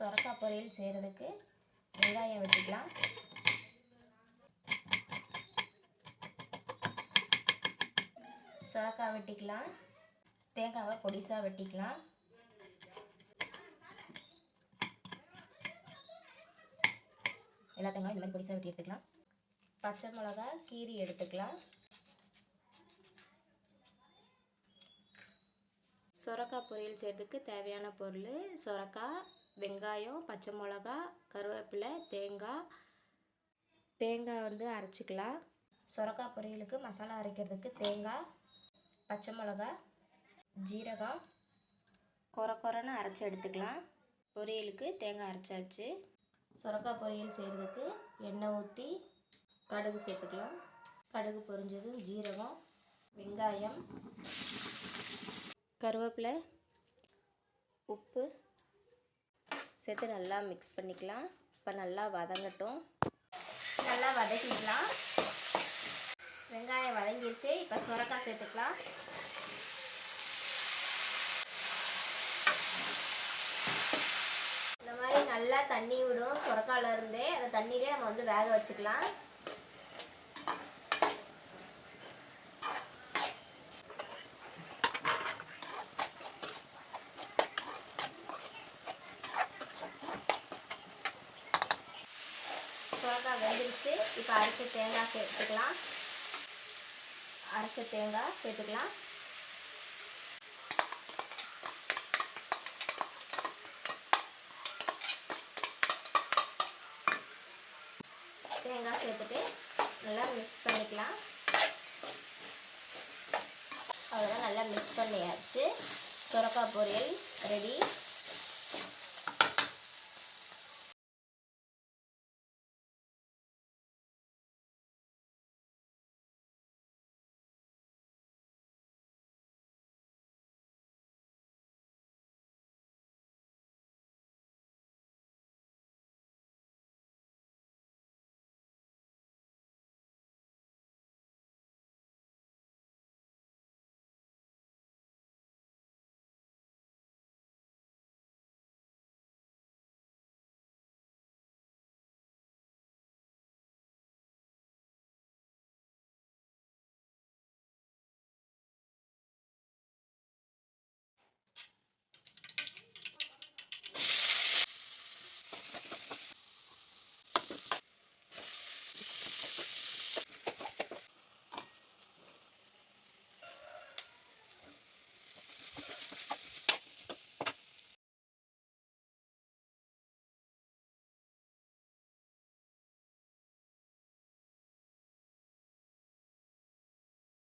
சொரக்காய் பொரியல் செய்கிறதுக்கு வெங்காயம் வெட்டிக்கலாம். சொரக்காய் வெட்டிக்கலாம். தேங்காவை பொடிசாக வெட்டிக்கலாம். எல்லா தேங்காயும் இந்த மாதிரி பொடிசாக வெட்டி எடுத்துக்கலாம். பச்சை மிளகா கீரி எடுத்துக்கலாம். சொரக்காய் பொரியல் செய்கிறதுக்கு தேவையான பொருள் சொரக்காய் வெங்காயம் பச்சை மிளகா கருவேப்பிலை தேங்காய். தேங்காய் வந்து அரைச்சிக்கலாம். சுரக்காய் பொரியலுக்கு மசாலா அரைக்கிறதுக்கு தேங்காய் பச்சை மிளகா ஜீரகம். கொர கொரன்னு அரைச்சி எடுத்துக்கலாம். பொரியலுக்கு தேங்காய் அரைச்சாச்சு. சொரக்காய் பொரியல் செய்கிறதுக்கு எண்ணெய் ஊற்றி கடுகு சேர்த்துக்கலாம். கடுகு பொரிஞ்சதும் ஜீரகம் வெங்காயம் கருவேப்பிலை உப்பு. சேர்த்து நல்லா மிக்ஸ் பண்ணிக்கலாம். இப்போ நல்லா வதங்கட்டும். நல்லா வதக்கிக்கலாம். வெங்காயம் வதங்கிருச்சு. இப்போ சுரக்காய் சேர்த்துக்கலாம். இந்த மாதிரி நல்லா தண்ணி விடும். சுரக்கால இருந்தே அந்த தண்ணியிலே நம்ம வந்து வேக வச்சுக்கலாம். மிளகா வெந்துருச்சு. இப்போ அரைச்ச தேங்காய் சேர்த்துக்கலாம். அரைச்ச தேங்காய் சேர்த்துக்கலாம். தேங்காய் சேர்த்துட்டு நல்லா மிக்ஸ் பண்ணிக்கலாம். அவ்வளோதான் நல்லா மிக்ஸ் பண்ணியாச்சு. சுரக்காய் பொரியல் ரெடி.